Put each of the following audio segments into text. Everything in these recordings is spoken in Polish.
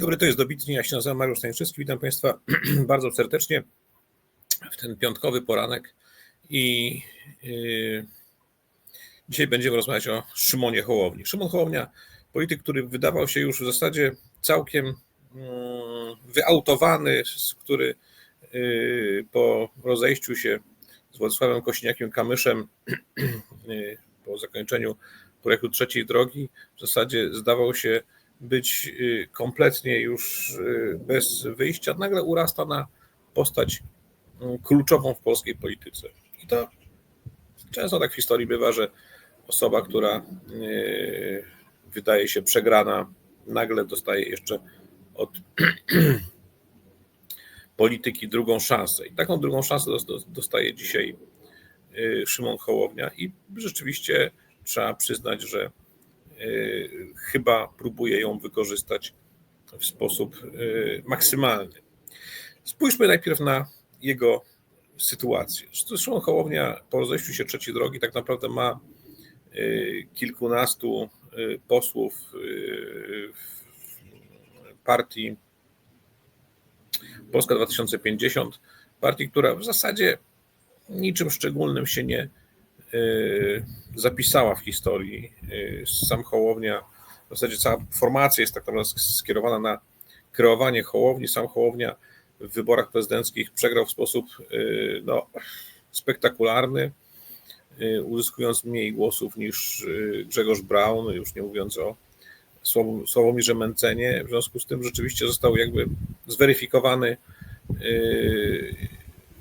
Dobry, to jest Dobitnie, ja się nazywam Mariusz Stańczewski, witam Państwa bardzo serdecznie w ten piątkowy poranek i yy, dzisiaj będziemy rozmawiać o Szymonie Hołowni. Szymon Hołownia, polityk, który wydawał się już w zasadzie całkiem yy, wyautowany, który yy, po rozejściu się z Władysławem Kośniakiem-Kamyszem yy, po zakończeniu projektu trzeciej drogi w zasadzie zdawał się być y, kompletnie już y, bez wyjścia, nagle urasta na postać y, kluczową w polskiej polityce. I to często tak w historii bywa, że osoba, która wydaje się przegrana, nagle dostaje jeszcze od polityki drugą szansę. I taką drugą szansę dostaje dzisiaj Szymon Hołownia i rzeczywiście trzeba przyznać, że chyba próbuje ją wykorzystać w sposób y, maksymalny. Spójrzmy najpierw na jego sytuację. Zresztą Hołownia po rozejściu się trzeciej drogi tak naprawdę ma y, kilkunastu posłów partii Polska 2050, partii, która w zasadzie niczym szczególnym się nie zapisała w historii. Y, sam Hołownia, w zasadzie cała formacja jest tak naprawdę skierowana na kreowanie Hołowni. Sam Hołownia w wyborach prezydenckich przegrał w sposób y, no, spektakularny, uzyskując mniej głosów niż Grzegorz Braun, już nie mówiąc o Sławomirze Mencenie. W związku z tym rzeczywiście został jakby zweryfikowany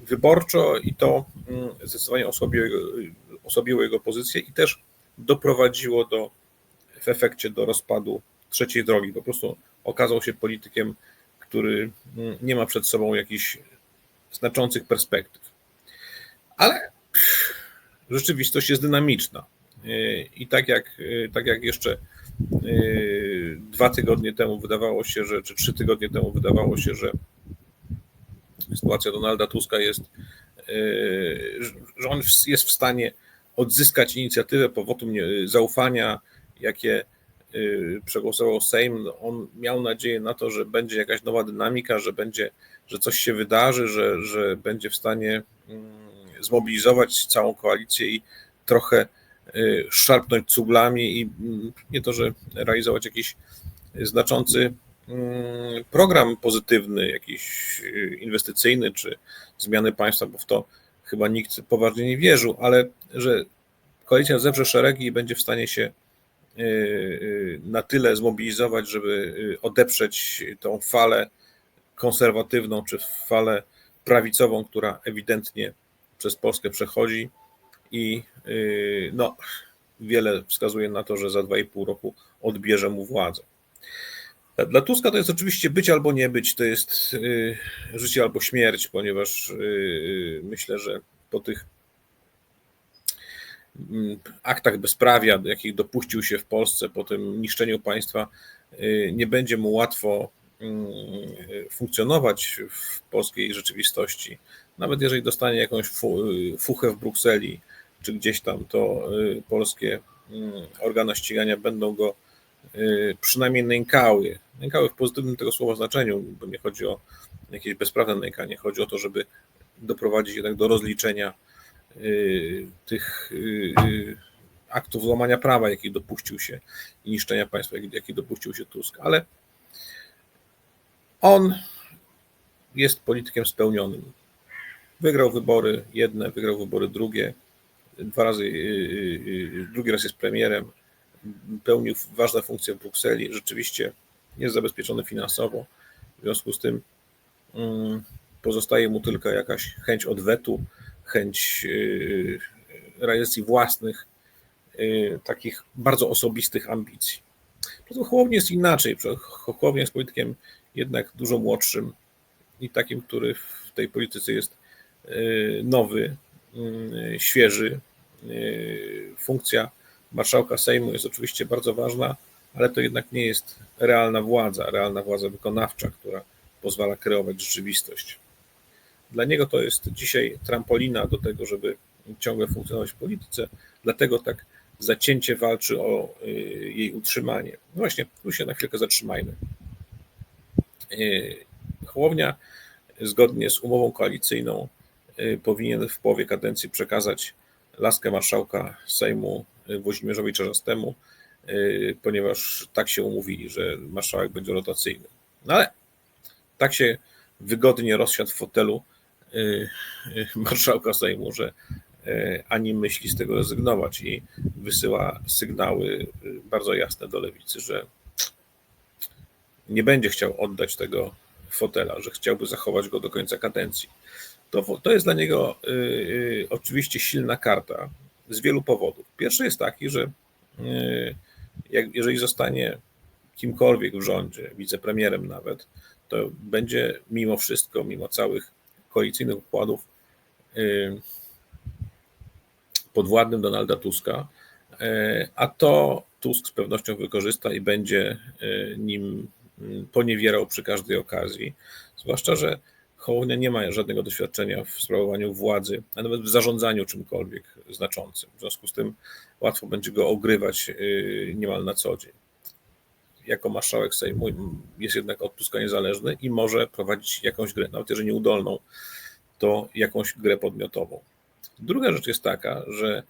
wyborczo i to mm, zdecydowanie osłabiło jego, osłabiło jego pozycję i też doprowadziło do, w efekcie do rozpadu trzeciej drogi. Po prostu okazał się politykiem, który mm, nie ma przed sobą jakichś znaczących perspektyw. Ale rzeczywistość jest dynamiczna. I tak jak, tak jak jeszcze y, dwa tygodnie temu wydawało się, że, czy trzy tygodnie temu wydawało się, że sytuacja Donalda Tuska jest, że on jest w stanie odzyskać inicjatywę po wotum zaufania, jakie y, przegłosował Sejm, no, on miał nadzieję na to, że będzie jakaś nowa dynamika, że będzie, że coś się wydarzy, że, że będzie w stanie mm, zmobilizować całą koalicję i trochę y, szarpnąć cuglami i mm, nie to, że realizować jakiś znaczący mm, program pozytywny, jakiś y, inwestycyjny czy zmiany państwa, bo w to chyba nikt poważnie nie wierzył, ale że koalicja zewrze szeregi i będzie w stanie się y, y, na tyle zmobilizować, żeby y, odeprzeć tą falę konserwatywną czy falę prawicową, która ewidentnie przez Polskę przechodzi i no, wiele wskazuje na to, że za 2,5 roku odbierze mu władzę. Dla Tuska to jest oczywiście być albo nie być, to jest życie albo śmierć, ponieważ myślę, że po tych Mm, aktach bezprawia, jakich dopuścił się w Polsce po tym niszczeniu państwa, y, nie będzie mu łatwo mm, funkcjonować w polskiej rzeczywistości. Nawet jeżeli dostanie jakąś y, fuchę w Brukseli czy gdzieś tam, to y, polskie mm, organy ścigania będą go przynajmniej nękały. Nękały w pozytywnym tego słowa znaczeniu, bo nie chodzi o jakieś bezprawne nękanie, chodzi o to, żeby doprowadzić jednak do rozliczenia Y, tych y, y, aktów złamania prawa, jakich dopuścił się i niszczenia państwa, jakich dopuścił się Tusk, ale on jest politykiem spełnionym. Wygrał wybory jedne, wygrał wybory drugie, dwa razy, drugi raz jest premierem, pełnił ważne funkcje w Brukseli, rzeczywiście jest zabezpieczony finansowo, w związku z tym mm, pozostaje mu tylko jakaś chęć odwetu, chęć y, realizacji własnych, y, takich bardzo osobistych ambicji. Proto Hołownia jest inaczej. Hołownia jest politykiem jednak dużo młodszym i takim, który w tej polityce jest y, nowy, świeży. Funkcja marszałka Sejmu jest oczywiście bardzo ważna, ale to jednak nie jest realna władza, realna władza wykonawcza, która pozwala kreować rzeczywistość. Dla niego to jest dzisiaj trampolina do tego, żeby ciągle funkcjonować w polityce, dlatego tak zacięcie walczy o y, jej utrzymanie. No właśnie, tu się na chwilkę zatrzymajmy. Hołownia zgodnie z umową koalicyjną powinien w połowie kadencji przekazać laskę marszałka Sejmu Włodzimierzowi Czarzastemu, ponieważ tak się umówili, że marszałek będzie rotacyjny. No ale tak się wygodnie rozsiadł w fotelu marszałka Sejmu, że ani myśli z tego rezygnować i wysyła sygnały bardzo jasne do lewicy, że nie będzie chciał oddać tego fotela, że chciałby zachować go do końca kadencji. To, to jest dla niego y, y, oczywiście silna karta z wielu powodów. Pierwszy jest taki, że y, jak, jeżeli zostanie kimkolwiek w rządzie, wicepremierem nawet, to będzie mimo wszystko, mimo całych koalicyjnych układów podwładnym Donalda Tuska, a to Tusk z pewnością wykorzysta i będzie nim poniewierał przy każdej okazji. Zwłaszcza, że Hołownia nie ma żadnego doświadczenia w sprawowaniu władzy, a nawet w zarządzaniu czymkolwiek znaczącym. W związku z tym łatwo będzie go ogrywać y, niemal na co dzień. Jako marszałek Sejmu jest jednak od Tuska niezależny i może prowadzić jakąś grę, nawet jeżeli nieudolną, to jakąś grę podmiotową. Druga rzecz jest taka, że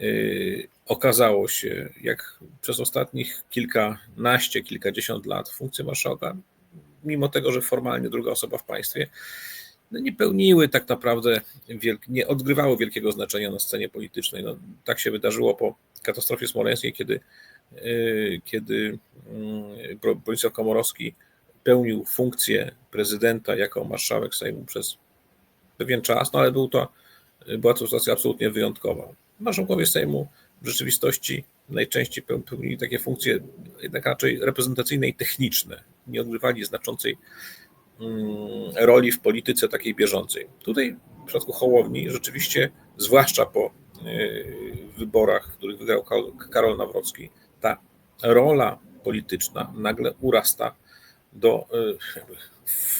Y, okazało się, jak przez ostatnich kilkanaście, kilkadziesiąt lat funkcje marszałka, mimo tego, że formalnie druga osoba w państwie, no nie pełniły tak naprawdę, nie odgrywały wielkiego znaczenia na scenie politycznej. No, tak się wydarzyło po katastrofie smoleńskiej, kiedy, y, kiedy mm, Bronisław Komorowski pełnił funkcję prezydenta jako marszałek Sejmu przez pewien czas, no ale był to, była to sytuacja absolutnie wyjątkowa. Marszałkowie Sejmu w rzeczywistości najczęściej pełnili takie funkcje jednak raczej reprezentacyjne i techniczne. Nie odgrywali znaczącej mm, roli w polityce takiej bieżącej. Tutaj w przypadku Hołowni rzeczywiście, zwłaszcza po y, wyborach, w których wygrał Karol Nawrocki, ta rola polityczna nagle urasta do y,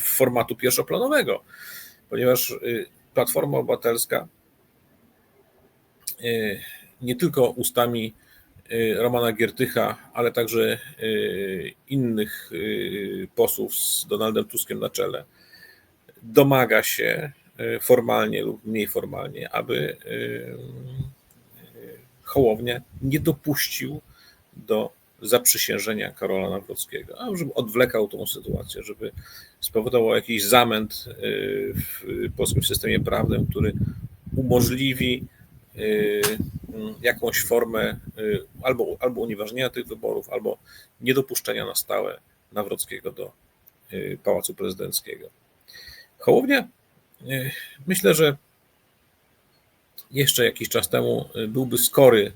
formatu pierwszoplanowego, ponieważ y, Platforma Obywatelska nie tylko ustami Romana Giertycha, ale także e, innych posłów z Donaldem Tuskiem na czele, domaga się formalnie lub mniej formalnie, aby Hołownia nie dopuścił do zaprzysiężenia Karola Nawrockiego, a żeby odwlekał tą sytuację, żeby spowodował jakiś zamęt w polskim systemie prawnym, który umożliwi Y, jakąś formę y, albo, albo unieważnienia tych wyborów, albo niedopuszczenia na stałe Nawrockiego do y, Pałacu Prezydenckiego. Hołownia, myślę, że jeszcze jakiś czas temu byłby skory,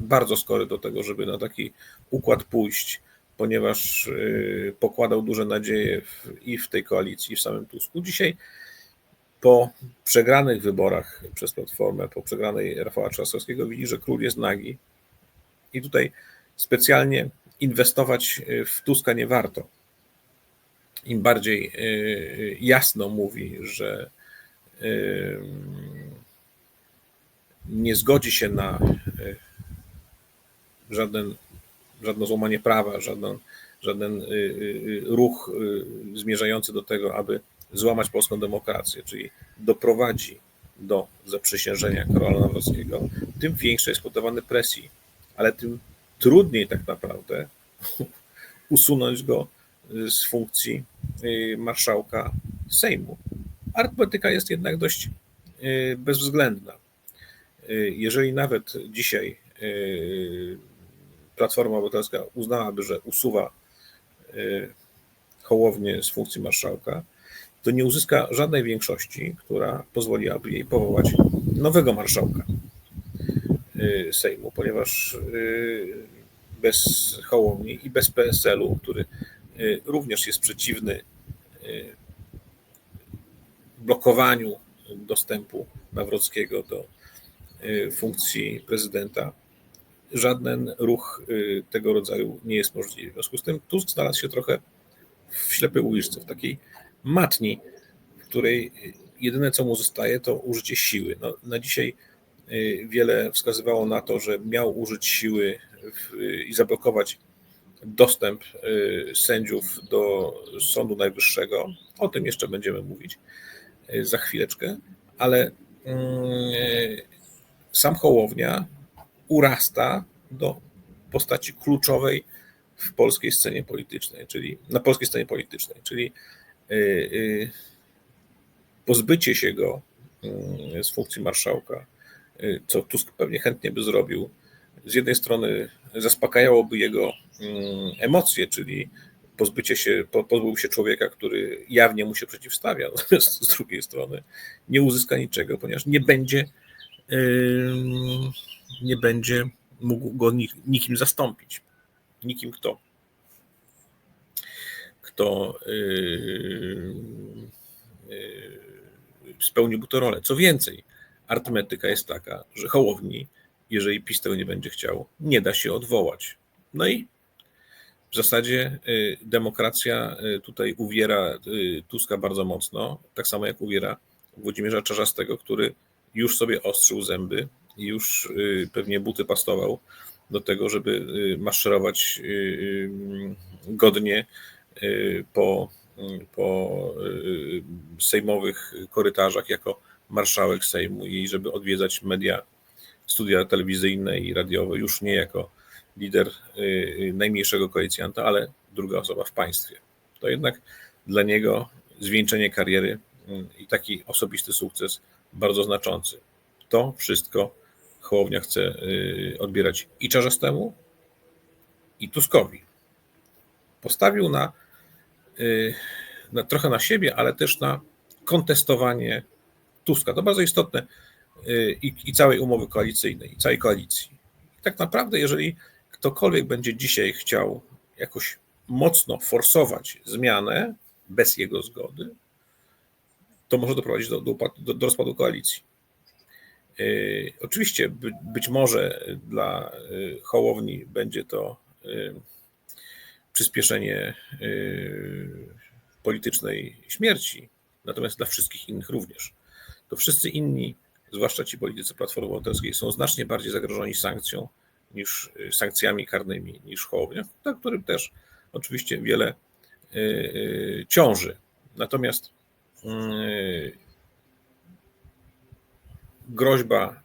bardzo skory do tego, żeby na taki układ pójść, ponieważ pokładał duże nadzieje w, i w tej koalicji, i w samym Tusku. Dzisiaj po przegranych wyborach przez Platformę, po przegranej Rafała Trzaskowskiego widzi, że król jest nagi i tutaj specjalnie inwestować w Tuska nie warto. Im bardziej y, jasno mówi, że y, nie zgodzi się na y, żaden, żadne złamanie prawa, żaden, żaden ruch zmierzający do tego, aby złamać polską demokrację, czyli doprowadzi do zaprzysiężenia Karola Nawrockiego, tym większa jest podawane presji, ale tym trudniej tak naprawdę usunąć go z funkcji y, marszałka Sejmu. Arytmetyka jest jednak dość y, bezwzględna. Y, jeżeli nawet dzisiaj Platforma Obywatelska uznałaby, że usuwa Hołownię z funkcji marszałka, to nie uzyska żadnej większości, która pozwoliłaby jej powołać nowego marszałka y, Sejmu, ponieważ y, bez Hołowni i bez PSL-u, który y, również jest przeciwny blokowaniu dostępu Nawrockiego do funkcji prezydenta, żaden ruch tego rodzaju nie jest możliwy. W związku z tym Tusk znalazł się trochę w ślepej uliczce, w takiej matni, w której jedyne co mu zostaje to użycie siły. No, na dzisiaj y, wiele wskazywało na to, że miał użyć siły w, i zablokować dostęp sędziów do Sądu Najwyższego. O tym jeszcze będziemy mówić za chwileczkę, ale mm, sam Hołownia urasta do postaci kluczowej w polskiej scenie politycznej, czyli na polskiej scenie politycznej, czyli y, y, pozbycie się go y, z funkcji marszałka, co Tusk pewnie chętnie by zrobił, z jednej strony zaspokajałoby jego emocje, czyli pozbycie się, pozbył się człowieka, który jawnie mu się przeciwstawia, natomiast z drugiej strony. Nie uzyska niczego, ponieważ nie będzie nie będzie mógł go nikim zastąpić. Nikim kto kto yy, yy, spełniłby tę rolę. Co więcej, arytmetyka jest taka, że Hołowni, jeżeli PiS tego nie będzie chciał, nie da się odwołać. No i w zasadzie yy, demokracja tutaj uwiera Tuska bardzo mocno, tak samo jak uwiera Włodzimierza Czarzastego, który już sobie ostrzył zęby i już pewnie buty pastował do tego, żeby maszerować godnie po, po y, sejmowych korytarzach jako marszałek Sejmu i żeby odwiedzać media, studia telewizyjne i radiowe, już nie jako lider y, najmniejszego koalicjanta, ale druga osoba w państwie. To jednak dla niego zwieńczenie kariery i taki osobisty sukces bardzo znaczący. To wszystko Hołownia chce odbierać i Czarzastemu, i Tuskowi. Postawił na Y, na, trochę na siebie, ale też na kontestowanie Tuska. To bardzo istotne y, i, i całej umowy koalicyjnej, i całej koalicji. Tak naprawdę, jeżeli ktokolwiek będzie dzisiaj chciał jakoś mocno forsować zmianę bez jego zgody, to może doprowadzić do, do, do rozpadu koalicji. Yy, oczywiście by, być może dla Hołowni będzie to yy, przyspieszenie y, politycznej śmierci, natomiast dla wszystkich innych również. To wszyscy inni, zwłaszcza ci politycy Platformy Obywatelskiej, są znacznie bardziej zagrożeni sankcją niż y, sankcjami karnymi niż Hołownia, na którym też oczywiście wiele y, ciąży. Natomiast groźba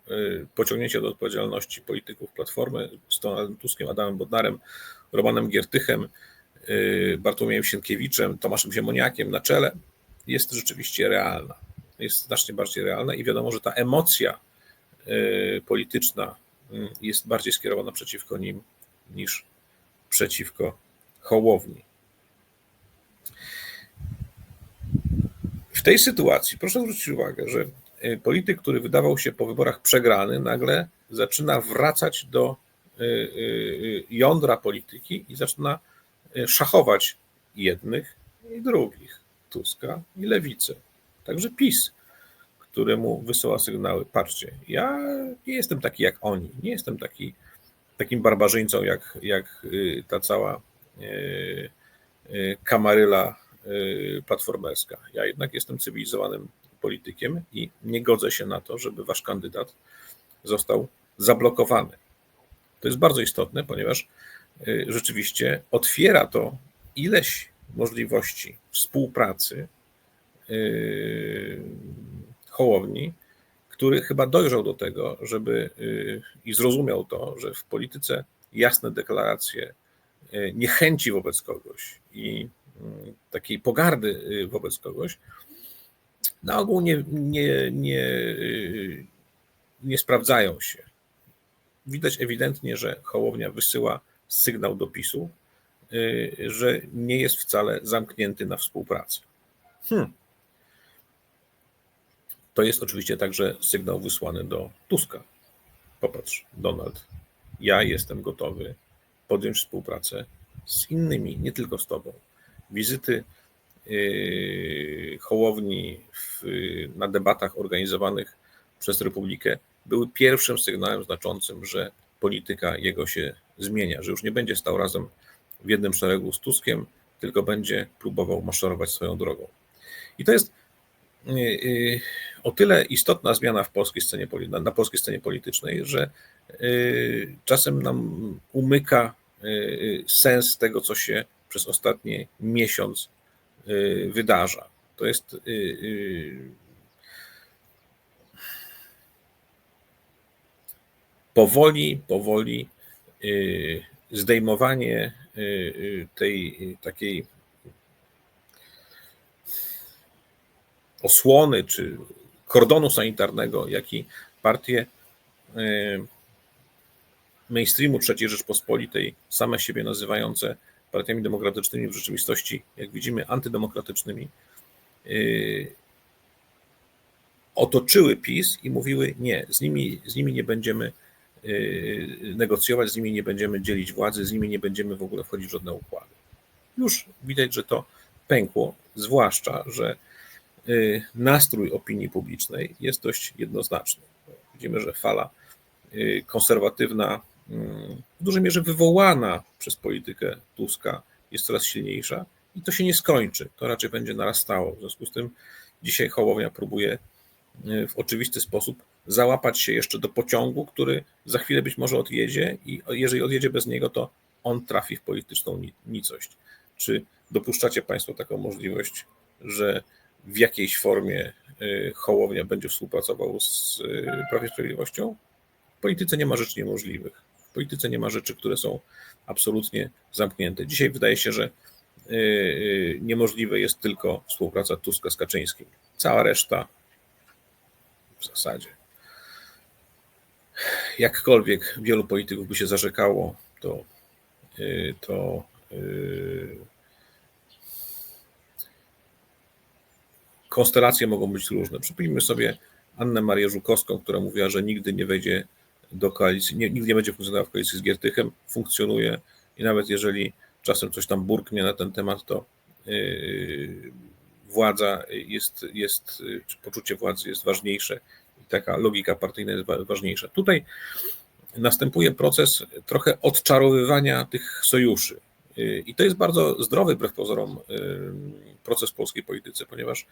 pociągnięcia do odpowiedzialności polityków Platformy z Donaldem Tuskiem, Adamem Bodnarem Romanem Giertychem, y, Bartłomiejem Sienkiewiczem, Tomaszem Ziemoniakiem na czele jest rzeczywiście realna. Jest znacznie bardziej realna i wiadomo, że ta emocja y, polityczna y, jest bardziej skierowana przeciwko nim niż przeciwko Hołowni. W tej sytuacji proszę zwrócić uwagę, że polityk, który wydawał się po wyborach przegrany, nagle zaczyna wracać do jądra polityki i zaczyna y, szachować jednych i drugich, Tuska i Lewicę. Także PiS, któremu wysyła sygnały, patrzcie, ja nie jestem taki jak oni, nie jestem taki, takim barbarzyńcą jak, jak ta cała kamaryla platformerska. Ja jednak jestem cywilizowanym politykiem i nie godzę się na to, żeby wasz kandydat został zablokowany. To jest bardzo istotne, ponieważ y, rzeczywiście otwiera to ileś możliwości współpracy y, Hołowni, który chyba dojrzał do tego, żeby y, i zrozumiał to, że w polityce jasne deklaracje niechęci wobec kogoś i takiej pogardy wobec kogoś na ogół nie, nie, nie, nie sprawdzają się widać ewidentnie, że Hołownia wysyła sygnał do PiSu, y, że nie jest wcale zamknięty na współpracę. Hmm. To jest oczywiście także sygnał wysłany do Tuska. Popatrz, Donald, ja jestem gotowy podjąć współpracę z innymi, nie tylko z tobą. Wizyty yy, Hołowni w, na debatach organizowanych przez Republikę były pierwszym sygnałem znaczącym, że polityka jego się zmienia, że już nie będzie stał razem w jednym szeregu z Tuskiem, tylko będzie próbował maszerować swoją drogą. I to jest y, y, o tyle istotna zmiana w polskiej scenie, na polskiej scenie politycznej, że y, czasem nam umyka sens tego, co się przez ostatni miesiąc wydarza. To jest powoli, powoli zdejmowanie tej takiej osłony czy kordonu sanitarnego, jaki partie mainstreamu III Rzeczpospolitej, same siebie nazywające partiami demokratycznymi, w rzeczywistości, jak widzimy, antydemokratycznymi, otoczyły PiS i mówiły: Nie, z nimi, z nimi nie będziemy negocjować, z nimi nie będziemy dzielić władzy, z nimi nie będziemy w ogóle wchodzić w żadne układy. Już widać, że to pękło, zwłaszcza, że yy, nastrój opinii publicznej jest dość jednoznaczny. Widzimy, że fala konserwatywna w dużej mierze wywołana przez politykę Tuska jest coraz silniejsza i to się nie skończy. To raczej będzie narastało. W związku z tym dzisiaj Hołownia próbuje w oczywisty sposób załapać się jeszcze do pociągu, który za chwilę być może odjedzie i jeżeli odjedzie bez niego, to on trafi w polityczną nicość. Czy dopuszczacie Państwo taką możliwość, że w jakiejś formie e, Hołownia będzie współpracował z e, Prawem i Sprawiedliwością? W polityce nie ma rzeczy niemożliwych. W polityce nie ma rzeczy, które są absolutnie zamknięte. Dzisiaj wydaje się, że y, y, niemożliwe jest tylko współpraca Tuska z Kaczyńskim. Cała reszta w zasadzie. Jakkolwiek wielu polityków by się zarzekało, to, y, to konstelacje mogą być różne. Przypomnijmy sobie Annę Marię Żukowską, która mówiła, że nigdy nie wejdzie do koalicji, nie, nigdy nie będzie funkcjonował w koalicji z Giertychem, funkcjonuje i nawet jeżeli czasem coś tam burknie na ten temat, to yy, władza jest, jest, czy poczucie władzy jest ważniejsze taka logika partyjna jest ważniejsza. Tutaj następuje proces trochę odczarowywania tych sojuszy. Yy, I to jest bardzo zdrowy, wbrew pozorom, yy, proces w polskiej polityce, ponieważ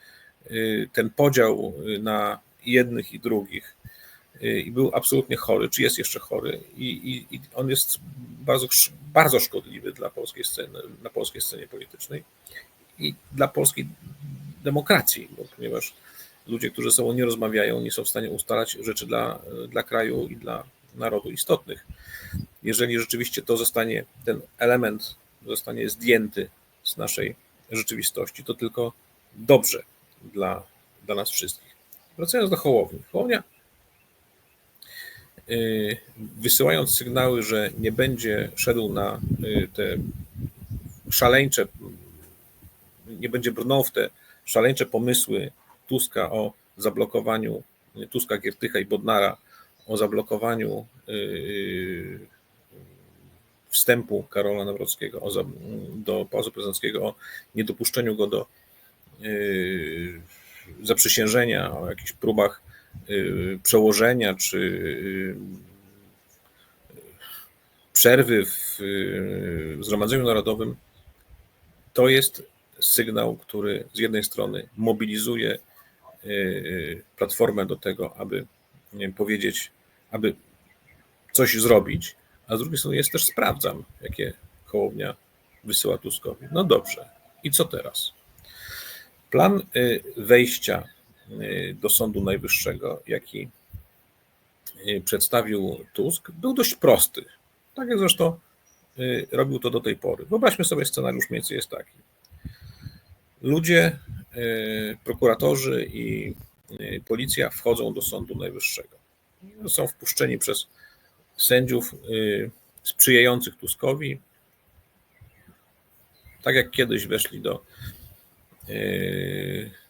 yy, ten podział na jednych i drugich Y, i był absolutnie chory, czy jest jeszcze chory, i, i, i on jest bardzo, bardzo szkodliwy dla polskiej sceny, na polskiej scenie politycznej i dla polskiej demokracji, ponieważ ludzie, którzy ze sobą nie rozmawiają, nie są w stanie ustalać rzeczy dla, dla kraju i dla narodu istotnych. Jeżeli rzeczywiście to zostanie, ten element zostanie zdjęty z naszej rzeczywistości, to tylko dobrze dla, dla nas wszystkich. Wracając do Hołowni. Hołownia Y, wysyłając sygnały, że nie będzie szedł na y, te szaleńcze, nie będzie brnął w te szaleńcze pomysły Tuska o zablokowaniu, Tuska, Giertycha i Bodnara, o zablokowaniu y, wstępu Karola Nawrockiego do Pałacu Prezydenckiego, o niedopuszczeniu go do zaprzysiężenia, o jakichś próbach Y, przełożenia czy y, przerwy w y, Zgromadzeniu Narodowym, to jest sygnał, który z jednej strony mobilizuje Platformę do tego, aby powiedzieć, aby coś zrobić, a z drugiej strony jest też sprawdzam, jakie Hołownia wysyła Tuskowi. No dobrze, i co teraz? Plan wejścia Y, do Sądu Najwyższego, jaki y, przedstawił Tusk, był dość prosty. Tak jak zresztą y, robił to do tej pory. Wyobraźmy sobie scenariusz mniej więcej jest taki. Ludzie, prokuratorzy i policja wchodzą do Sądu Najwyższego. Są wpuszczeni przez sędziów sprzyjających Tuskowi, tak jak kiedyś weszli do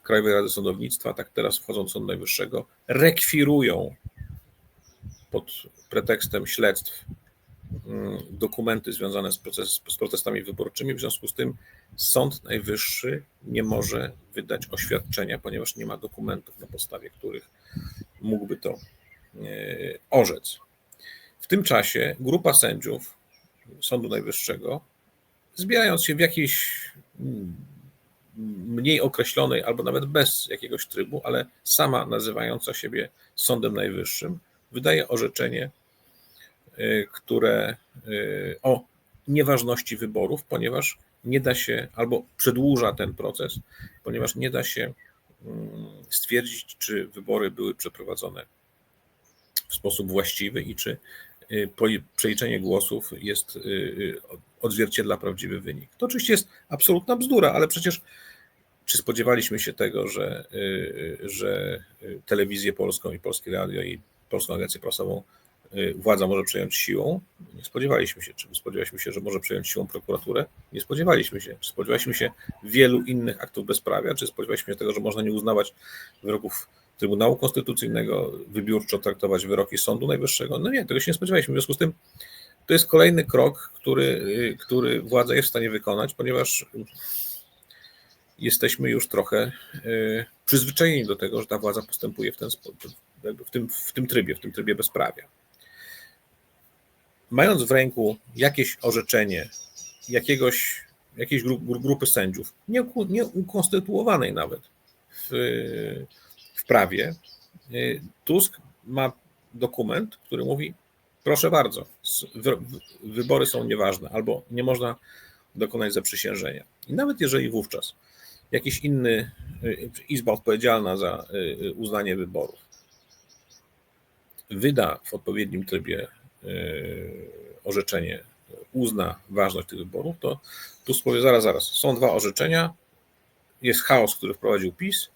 Krajowej Rady Sądownictwa, tak teraz wchodzą do Sądu Najwyższego, rekwirują pod pretekstem śledztw dokumenty związane z, proces, z protestami wyborczymi. W związku z tym Sąd Najwyższy nie może wydać oświadczenia, ponieważ nie ma dokumentów, na podstawie których mógłby to e, orzec. W tym czasie grupa sędziów Sądu Najwyższego, zbierając się w jakiejś mm, mniej określonej, albo nawet bez jakiegoś trybu, ale sama nazywająca siebie Sądem Najwyższym, wydaje orzeczenie, które y, o nieważności wyborów, ponieważ nie da się, albo przedłuża ten proces, ponieważ nie da się mm, stwierdzić, czy wybory były przeprowadzone w sposób właściwy i czy y, przeliczenie głosów jest y, y, odzwierciedla prawdziwy wynik. To oczywiście jest absolutna bzdura, ale przecież czy spodziewaliśmy się tego, że, że telewizję polską i polskie radio i polską agencję prasową władza może przejąć siłą? Nie spodziewaliśmy się. Czy spodziewaliśmy się, że może przejąć siłą prokuraturę? Nie spodziewaliśmy się. Czy spodziewaliśmy się wielu innych aktów bezprawia? Czy spodziewaliśmy się tego, że można nie uznawać wyroków Trybunału Konstytucyjnego, wybiórczo traktować wyroki Sądu Najwyższego? No nie, tego się nie spodziewaliśmy. W związku z tym to jest kolejny krok, który, który władza jest w stanie wykonać, ponieważ jesteśmy już trochę y, przyzwyczajeni do tego, że ta władza postępuje w, ten, w, tym, w tym trybie, w tym trybie bezprawia mając w ręku jakieś orzeczenie jakiegoś, jakiejś grupy sędziów, nieukonstytuowanej nawet w, w prawie, Tusk ma dokument, który mówi: proszę bardzo, wybory są nieważne albo nie można dokonać zaprzysiężenia. I nawet jeżeli wówczas jakiś inny, izba odpowiedzialna za uznanie wyborów wyda w odpowiednim trybie orzeczenie uzna ważność tych wyborów, to tu powie zaraz, zaraz, są dwa orzeczenia, jest chaos, który wprowadził PiS,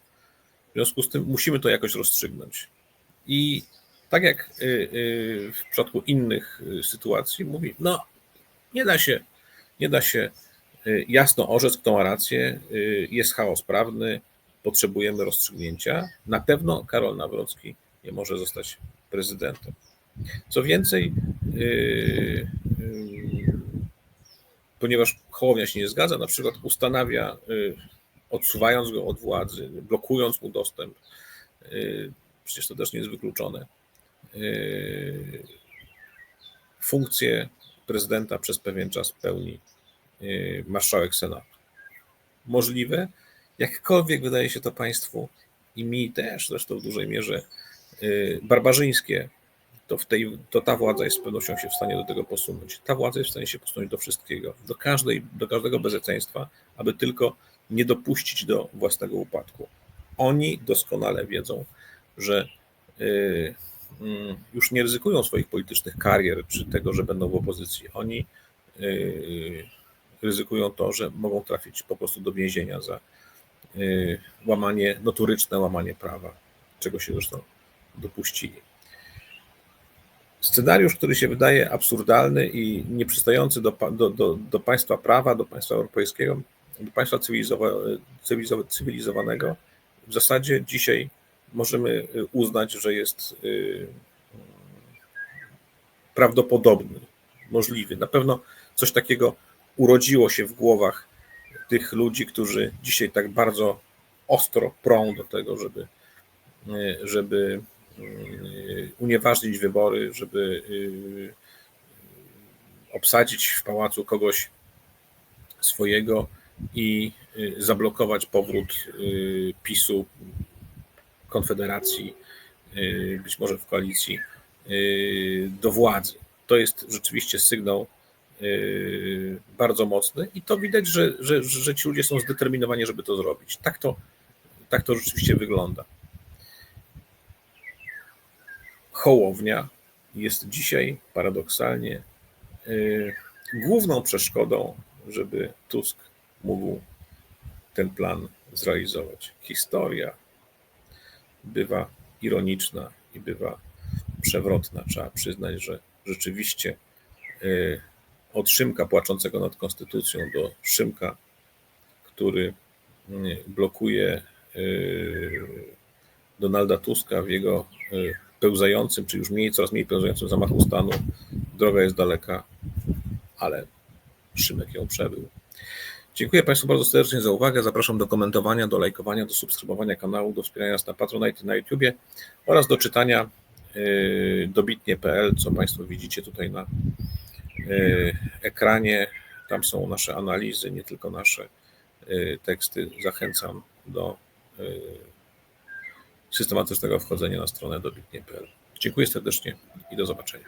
w związku z tym musimy to jakoś rozstrzygnąć. I tak jak e, e, w przypadku innych sytuacji mówi, no nie da się, nie da się jasno orzec, kto ma rację, jest chaos prawny, potrzebujemy rozstrzygnięcia. Na pewno Karol Nawrocki nie może zostać prezydentem. Co więcej, yy, yy, ponieważ Hołownia się nie zgadza, na przykład ustanawia, yy, odsuwając go od władzy, blokując mu dostęp, przecież to też nie jest wykluczone, funkcję prezydenta przez pewien czas pełni marszałek Senatu. Możliwe, jakkolwiek wydaje się to państwu i mi też zresztą w dużej mierze barbarzyńskie, to, w tej, to ta władza jest z pewnością się w stanie do tego posunąć. Ta władza jest w stanie się posunąć do wszystkiego, do, każdej, do każdego bezeceństwa, aby tylko nie dopuścić do własnego upadku. Oni doskonale wiedzą, że yy, yy, już nie ryzykują swoich politycznych karier czy tego, że będą w opozycji. Oni yy, ryzykują to, że mogą trafić po prostu do więzienia za y, łamanie, notoryczne łamanie prawa, czego się zresztą dopuścili. Scenariusz, który się wydaje absurdalny i nieprzystający do, do, do, do państwa prawa, do państwa europejskiego, do państwa cywilizowanego, w zasadzie dzisiaj możemy uznać, że jest y, prawdopodobny, możliwy. Na pewno coś takiego urodziło się w głowach tych ludzi, którzy dzisiaj tak bardzo ostro prą do tego, żeby, y, żeby Y, unieważnić wybory, żeby y, obsadzić w pałacu kogoś swojego i y, zablokować powrót PiSu, Konfederacji, być może w koalicji do władzy. To jest rzeczywiście sygnał bardzo mocny i to widać, że, że, że ci ludzie są zdeterminowani, żeby to zrobić. Tak to, tak to rzeczywiście wygląda. Hołownia jest dzisiaj paradoksalnie y, główną przeszkodą, żeby Tusk mógł ten plan zrealizować. Historia bywa ironiczna i bywa przewrotna. Trzeba przyznać, że rzeczywiście y, od Szymka płaczącego nad konstytucją do Szymka, który y, blokuje Donalda Tuska w jego pełzającym, czy już mniej, coraz mniej pełzającym zamachu stanu. Droga jest daleka, ale Szymek ją przebył. Dziękuję Państwu bardzo serdecznie za uwagę. Zapraszam do komentowania, do lajkowania, do subskrybowania kanału, do wspierania nas na Patronite na YouTubie oraz do czytania yy, dobitnie.pl, co Państwo widzicie tutaj na yy, ekranie. Tam są nasze analizy, nie tylko nasze yy, teksty. Zachęcam do systematycznego wchodzenia na stronę dobitnie.pl. Dziękuję serdecznie i do zobaczenia.